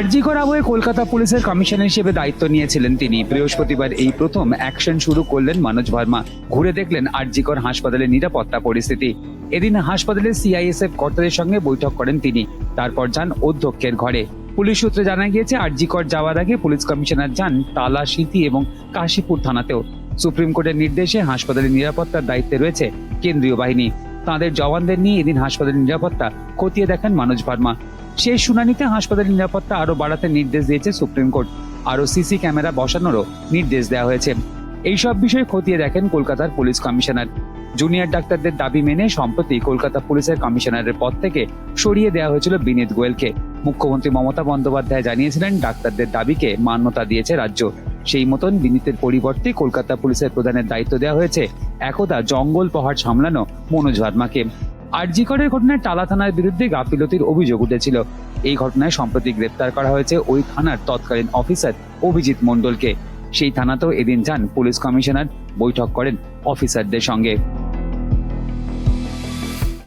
আরজিকর আবহে কলকাতা পুলিশের কমিশনার হিসেবে দায়িত্ব নিয়েছিলেন তিনি। বৃহস্পতিবার এই প্রথম অ্যাকশন শুরু করলেন মনোজ ভার্মা। ঘুরে দেখলেন আরজিকর হাসপাতালের নিরাপত্তা পরিস্থিতি। এদিন হাসপাতালের সিআইএসএফ কর্তাদের সঙ্গে বৈঠক করেন তিনি। তারপর যান অধ্যক্ষের ঘরে। পুলিশ সূত্রে জানা গিয়েছে, আরজিকর যাওয়ার আগে পুলিশ কমিশনার যান তালা সিটি এবং কাশীপুর থানাতেও। সুপ্রিম কোর্টের নির্দেশে হাসপাতালের নিরাপত্তার দায়িত্বে রয়েছে কেন্দ্রীয় বাহিনী। তাঁদের জওয়ানদের নিয়ে এদিন হাসপাতালের নিরাপত্তা খতিয়ে দেখেন মনোজ ভার্মা। শেষ শুনানিতে হাসপাতালের নিরাপত্তা আরও বাড়াতে নির্দেশ দিয়েছে সুপ্রিম কোর্ট। আরও সিসি ক্যামেরা বসানোরও নির্দেশ দেওয়া হয়েছে। এইসব বিষয় খতিয়ে দেখেন কলকাতার পুলিশ কমিশনার। জুনিয়র ডাক্তারদের দাবি মেনে সম্প্রতি কলকাতা পুলিশের কমিশনারের পদ থেকে সরিয়ে দেওয়া হয়েছিল বিনীত গোয়েলকে। মুখ্যমন্ত্রী মমতা বন্দ্যোপাধ্যায় জানিয়েছিলেন, ডাক্তারদের দাবিকে মান্যতা দিয়েছে রাজ্য। সেই মতন বিনীতের পরিবর্তে কলকাতা পুলিশের প্রধানের দায়িত্ব দেওয়া হয়েছে। একদা জঙ্গল পাহাড় সামলানো মনোজ ভার্মাকে। আরজিকরের ঘটনায় টালা থানার বিরুদ্ধে গাফিলতির অভিযোগ উঠেছিল। এই ঘটনায় সম্প্রতি গ্রেপ্তার করা হয়েছে ওই থানার তৎকালীন অফিসার অভিজিৎ মণ্ডলকে। সেই থানাতেও এদিন যান পুলিশ কমিশনার, বৈঠক করেন অফিসারদের সঙ্গে।